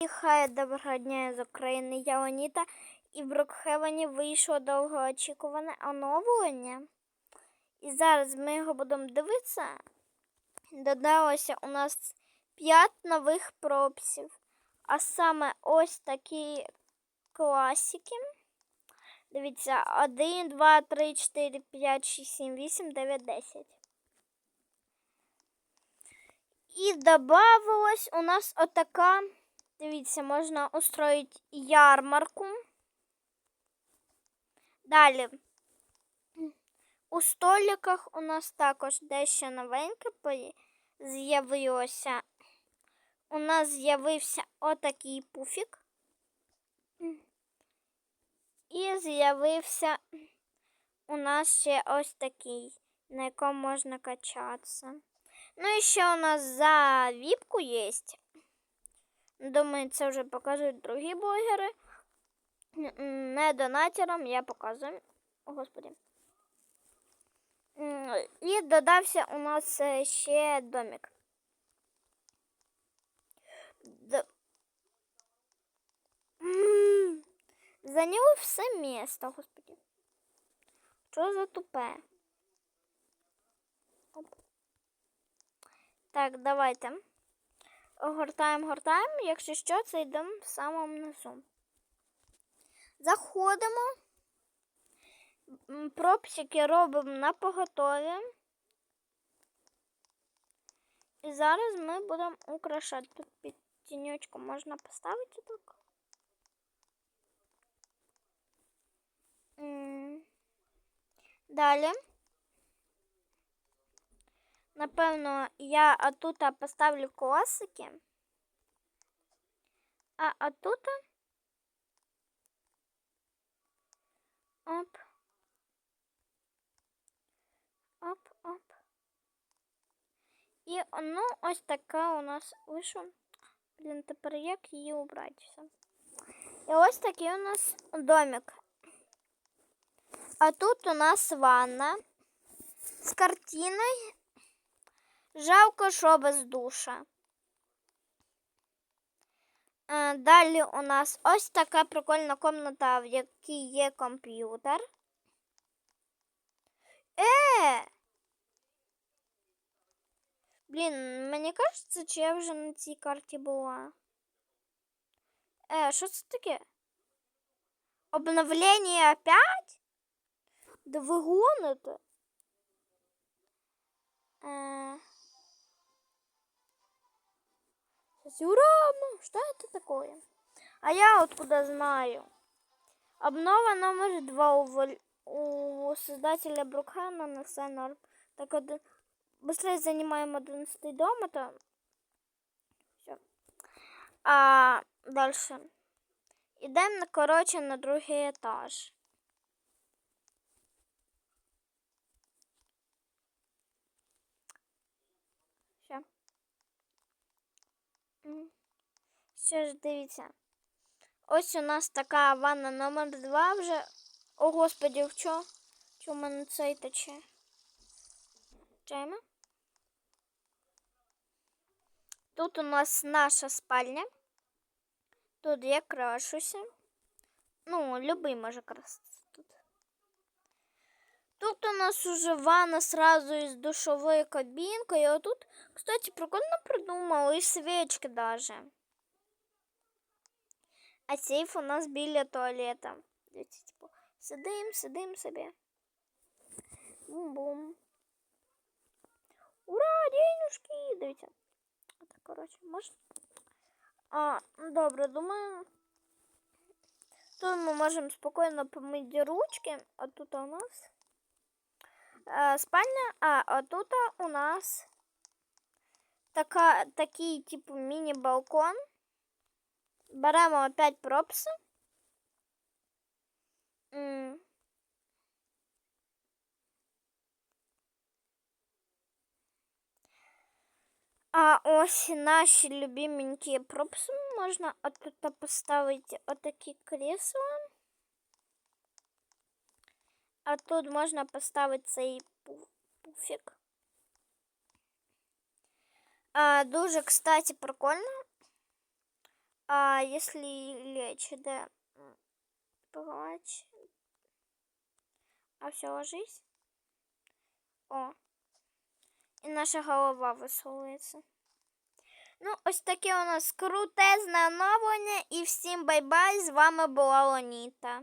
І хай доброго дня з України, я Оніта, і в Брокхевені вийшло довгоочікуване оновлення. І зараз ми його будемо дивитися. Додалося у нас 5 нових пропсів. А саме ось такі класики. Дивіться, 1, 2, 3, 4, 5, 6, 7, 8, 9, 10. І додавалась у нас отака. Дивіться, можна устроїти ярмарку. Далі. У столиках у нас також дещо новеньке з'явилося. У нас з'явився отакий пуфік. І з'явився у нас ще ось такий, на якому можна качатися. Ну і ще у нас за віпку є. Думаю, це вже покажуть другі блогери. Не донатерам я показую. О, Господи. І додався у нас е, ще домик. Д... М, Зайняли все місто, господи. Що за тупе? Так, давайте. Гортаємо, гортаємо. Якщо що, це йдемо в самому низу. Заходимо. Пропсики робимо на поготові. І зараз ми будемо украшати. Тут під тіньочку можна поставити так. Далі. Напевно, я отут поставлю класики. А отут оп. Оп, оп. І ну, ось така у нас вийшла. Блін, тепер як її убрати все. І ось такий у нас домик. А тут у нас ванна з картиною. Жалко, що без душа. Е, Далі у нас ось така прикольна комната, в якій є комп'ютер. Е! Блін, мені кажеться, чи я вже на цій карті була. Е, що це таке? Обновлення опять? Да ви гоните? Е... Ура! Что это такое? А я откуда знаю? Обнова номер два у, Валь- у создателя Брукхана на все норм. Так один... Быстрее занимаем 11 дом, это... Все. А дальше. Идем, короче, на другий этаж. Що ж, дивіться. Ось у нас така ванна номер 2 вже. О, господі, в чо? Чо мене цей тече? Чаємо? Тут у нас наша спальня. Тут я крашуся. Ну, любий може краситися тут. Тут у нас уже ванна сразу із душовою кабінкою. А тут, кстати, прикольно придумали і свічки даже. А сейф у нас біля туалета. Дивіться, типу, сидим, сидим собі. Бум-бум. Ура, денежки! Дивіться. Так, коротше, можна? А, ну, добре, думаю. Тут ми можемо спокійно помити ручки. А тут у нас е, спальня, а, а тут у нас така, такий, типу, міні-балкон. Беремо опять пропси. М. А ось наші любименькі пропси можна отут поставити отакі крісла. А тут можна поставити цей пу- пуфік. А, дуже, кстати, прикольно. А если лечь, да? Плачь. А все, ложись. О. І наша голова висовується. Ну, ось таке у нас крутезне оновлення. І всім бай-бай. З вами була Лоніта.